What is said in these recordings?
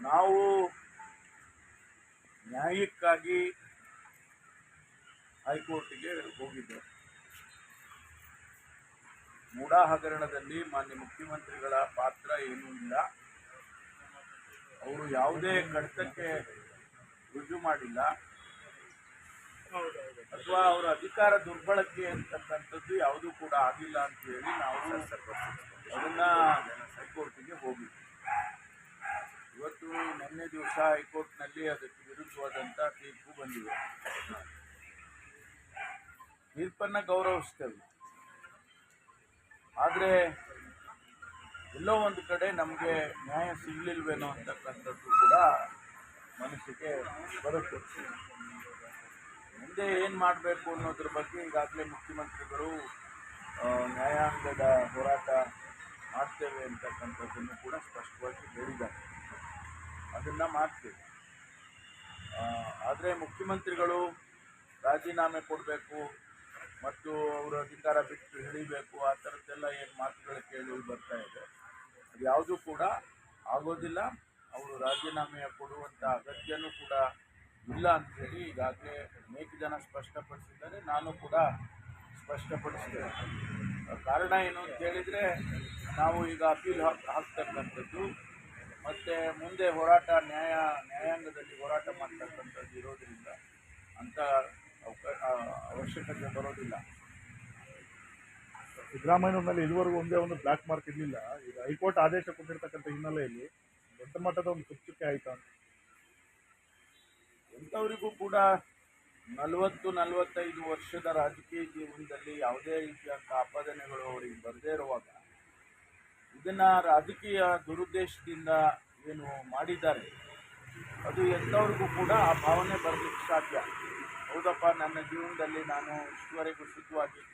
ನಾವು ನ್ಯಾಯಕ್ಕಾಗಿ ಹೈಕೋರ್ಟಿಗೆ ಹೋಗಿದ್ದೆ ಮೂಡಾ ಹಗರಣದಲ್ಲಿ ಮಾನ್ಯ ಮುಖ್ಯಮಂತ್ರಿಗಳ ಪಾತ್ರ ಏನೂ ಇಲ್ಲ. ಅವರು ಯಾವುದೇ ಕಡತಕ್ಕೆ ರುಜು ಮಾಡಿಲ್ಲ. ಅಥವಾ ಅವರ ಅಧಿಕಾರ ದುರ್ಬಳಕೆ ಅಂತಕ್ಕಂಥದ್ದು ಯಾವುದೂ ಕೂಡ ಆಗಿಲ್ಲ ಅಂತ ಹೇಳಿ ನಾವು ಅದನ್ನ ಹೈಕೋರ್ಟಿಗೆ ಹೋಗಿದ್ವಿ. ನಿನ್ನೆ ದಿವಸ ಹೈಕೋರ್ಟ್ನಲ್ಲಿ ಅದಕ್ಕೆ ವಿರುದ್ಧವಾದಂಥ ತೀರ್ಪು ಬಂದಿದೆ. ತೀರ್ಪನ್ನು ಗೌರವಿಸ್ತೇವೆ. ಆದರೆ ಎಲ್ಲೋ ಒಂದು ಕಡೆ ನಮಗೆ ನ್ಯಾಯ ಸಿಗಲಿಲ್ವೇನೋ ಅಂತಕ್ಕಂಥದ್ದು ಕೂಡ ಮನಸ್ಸಿಗೆ ಬರುತ್ತೆ. ಮುಂದೆ ಏನು ಮಾಡಬೇಕು ಅನ್ನೋದ್ರ ಬಗ್ಗೆ ಈಗಾಗಲೇ ಮುಖ್ಯಮಂತ್ರಿಗಳು ನ್ಯಾಯಾಂಗದ ಹೋರಾಟ ಮಾಡ್ತೇವೆ ಅಂತಕ್ಕಂಥದ್ದನ್ನು ಕೂಡ ಸ್ಪಷ್ಟವಾಗಿ ಹೇಳಿದ್ದಾರೆ. ಅದನ್ನು ಮಾಡ್ತೀವಿ. ಆದರೆ ಮುಖ್ಯಮಂತ್ರಿಗಳು ರಾಜೀನಾಮೆ ಕೊಡಬೇಕು ಮತ್ತು ಅವರು ಅಧಿಕಾರ ಬಿಟ್ಟು ಹಿಡಿಬೇಕು ಆ ಥರದ್ದೆಲ್ಲ ಏನು ಮಾತುಗಳು ಕೇಳಿ ಬರ್ತಾ ಇದೆ. ಅದು ಯಾವುದೂ ಕೂಡ ಆಗೋದಿಲ್ಲ. ಅವರು ರಾಜೀನಾಮೆ ಕೊಡುವಂಥ ಅಗತ್ಯನೂ ಕೂಡ ಇಲ್ಲ ಅಂಥೇಳಿ ಈಗಾಗಲೇ ಅನೇಕ ಜನ ಸ್ಪಷ್ಟಪಡಿಸಿದ್ದಾರೆ. ನಾನು ಕೂಡ ಸ್ಪಷ್ಟಪಡಿಸಿದೆ ಕಾರಣ ಏನು ಅಂತ ಹೇಳಿದರೆ ನಾವು ಈಗ ಅಪೀಲ್ ಹಾಕ್, ಹಾಕ್ತಕ್ಕಂಥದ್ದು ಮತ್ತು ಮುಂದೆ ಹೋರಾಟ ನ್ಯಾಯ ನ್ಯಾಯಾಂಗದಲ್ಲಿ ಹೋರಾಟ ಮಾಡ್ತಕ್ಕಂಥದ್ದು ಇರೋದ್ರಿಂದ ಅಂತ ಅವಶ್ಯಕತೆ ಬರೋದಿಲ್ಲ. ಸಿದ್ದರಾಮಯ್ಯನವ್ರ ಮೇಲೆ ಇದುವರೆಗೂ ಒಂದೇ ಒಂದು ಬ್ಲ್ಯಾಕ್ ಮಾರ್ಕ್ ಇರಲಿಲ್ಲ. ಈಗ ಹೈಕೋರ್ಟ್ ಆದೇಶ ಕೊಟ್ಟಿರ್ತಕ್ಕಂಥ ಹಿನ್ನೆಲೆಯಲ್ಲಿ ದೊಡ್ಡ ಮಟ್ಟದ ಒಂದು ಕುಚ್ಚುಕೆ ಆಯ್ತಾ ಅಂತ. ಎಂಥವರಿಗೂ ಕೂಡ ನಲವತ್ತು ನಲವತ್ತೈದು ವರ್ಷದ ರಾಜಕೀಯ ಜೀವನದಲ್ಲಿ ಯಾವುದೇ ರೀತಿಯಂಥ ಆಪಾದನೆಗಳು ಅವರಿಗೆ ಬರದೇ ಇರುವಾಗ ಇದನ್ನ ರಾಜಕೀಯ ದುರುದ್ದೇಶದಿಂದ ಏನು ಮಾಡಿದ್ದಾರೆ, ಅದು ಎಂಥವ್ರಿಗೂ ಕೂಡ ಆ ಭಾವನೆ ಬರಲಿಕ್ಕೆ ಸಾಧ್ಯ. ಹೌದಪ್ಪ, ನನ್ನ ಜೀವನದಲ್ಲಿ ನಾನು ಇಷ್ಟುವರೆಗೂ ಸುಖವಾಗಿರ್ತೀನಿ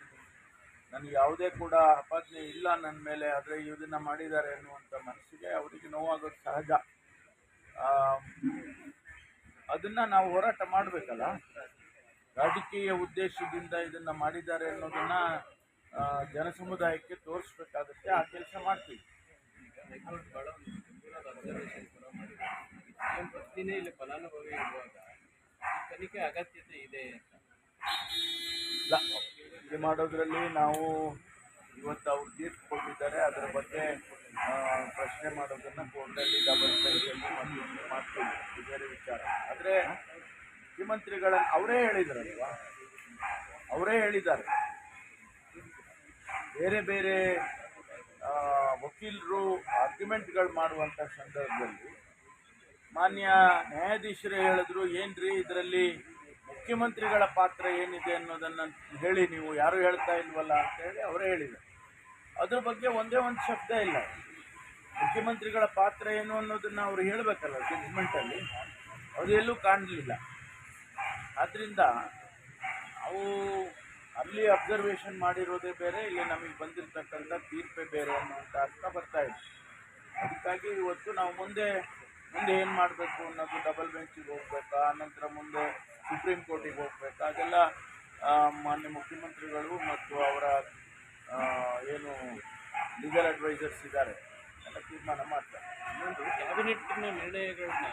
ನನಗೆ ಯಾವುದೇ ಕೂಡ ಅಪಾಜ್ಞೆ ಇಲ್ಲ ನನ್ನ ಮೇಲೆ, ಆದರೆ ಇದನ್ನ ಮಾಡಿದ್ದಾರೆ ಅನ್ನುವಂಥ ಮನಸ್ಸಿಗೆ ಅವರಿಗೆ ನೋವಾಗೋದು ಸಹಜ. ಅದನ್ನು ನಾವು ಹೋರಾಟ ಮಾಡಬೇಕಲ್ಲ? ರಾಜಕೀಯ ಉದ್ದೇಶದಿಂದ ಇದನ್ನ ಮಾಡಿದ್ದಾರೆ ಅನ್ನೋದನ್ನ ಜನಸಮುದಾಯಕ್ಕೆ ತೋರಿಸ್ಬೇಕಾಗುತ್ತೆ ಆ ಕೆಲಸ ಮಾಡ್ತೀವಿ. ಇಲ್ಲಿ ಫಲಾನುಭವಿ ಇರುವಾಗ ತನಿಖೆ ಅಗತ್ಯತೆ ಇದೆ ಅಂತ. ಮಾಡೋದ್ರಲ್ಲಿ ನಾವು ಇವತ್ತು ಅವ್ರು ತೀರ್ಪು ಕೊಟ್ಟಿದ್ದಾರೆ ಅದರ ಬಗ್ಗೆ ಪ್ರಶ್ನೆ ಮಾಡೋದನ್ನ ಕೋರ್ಟಲ್ಲಿ ಡಬಲ್ ಮಾಡ್ತೀವಿ. ಬೇರೆ ವಿಚಾರ. ಆದರೆ ಮುಖ್ಯಮಂತ್ರಿಗಳ ಅವರೇ ಹೇಳಿದ್ರಲ್ವಾ? ಅವರೇ ಹೇಳಿದ್ದಾರೆ. ಬೇರೆ ಬೇರೆ ವಕೀಲರು ಆರ್ಗ್ಯುಮೆಂಟ್ಗಳು ಮಾಡುವಂಥ ಸಂದರ್ಭದಲ್ಲಿ ಮಾನ್ಯ ನ್ಯಾಯಾಧೀಶರೇ ಹೇಳಿದ್ರು, ಏನ್ರಿ ಇದರಲ್ಲಿ ಮುಖ್ಯಮಂತ್ರಿಗಳ ಪಾತ್ರ ಏನಿದೆ ಅನ್ನೋದನ್ನ ಹೇಳಿ, ನೀವು ಯಾರು ಹೇಳ್ತಾ ಇಲ್ವಲ್ಲ? ಅಂತ ಹೇಳಿ ಅವರೇ ಹೇಳಿದರು. ಅದ್ರ ಬಗ್ಗೆ ಒಂದೇ ಒಂದು ಶಬ್ದ ಇಲ್ಲ. ಮುಖ್ಯಮಂತ್ರಿಗಳ ಪಾತ್ರ ಏನು ಅನ್ನೋದನ್ನ ಅವ್ರು ಹೇಳಬೇಕಲ್ಲ ಜಡ್ಜ್ಮೆಂಟಲ್ಲಿ ಅದು ಎಲ್ಲೂ ಕಾಣಲಿಲ್ಲ. ಆದ್ದರಿಂದ ನಾವು ಅಲ್ಲಿ ಅಬ್ಸರ್ವೇಷನ್ ಮಾಡಿರೋದೇ ಬೇರೆ, ಇಲ್ಲಿ ನಮಗೆ ಬಂದಿರತಕ್ಕಂಥ ತೀರ್ಪೇ ಬೇರೆ ಅನ್ನುವಂಥ ಅರ್ಥ ಬರ್ತಾ ಇದೆ. ಅದಕ್ಕಾಗಿ ಇವತ್ತು ನಾವು ಮುಂದೆ ಮುಂದೆ ಏನು ಮಾಡಬೇಕು ಅನ್ನೋದು ಡಬಲ್ ಬೆಂಚಿಗೆ ಹೋಗ್ಬೇಕಾ, ಆನಂತರ ಮುಂದೆ ಸುಪ್ರೀಂ ಕೋರ್ಟಿಗೆ ಹೋಗ್ಬೇಕಾ, ಅದೆಲ್ಲ ಮಾನ್ಯ ಮುಖ್ಯಮಂತ್ರಿಗಳು ಮತ್ತು ಅವರ ಏನು ಲೀಗಲ್ ಅಡ್ವೈಸರ್ಸ್ ಇದ್ದಾರೆ. ಎಲ್ಲ ತೀರ್ಮಾನ ಮಾಡ್ತಾರೆ. ಇನ್ನೊಂದು ಕ್ಯಾಬಿನೆಟ್ನ ನಿರ್ಣಯಗಳನ್ನ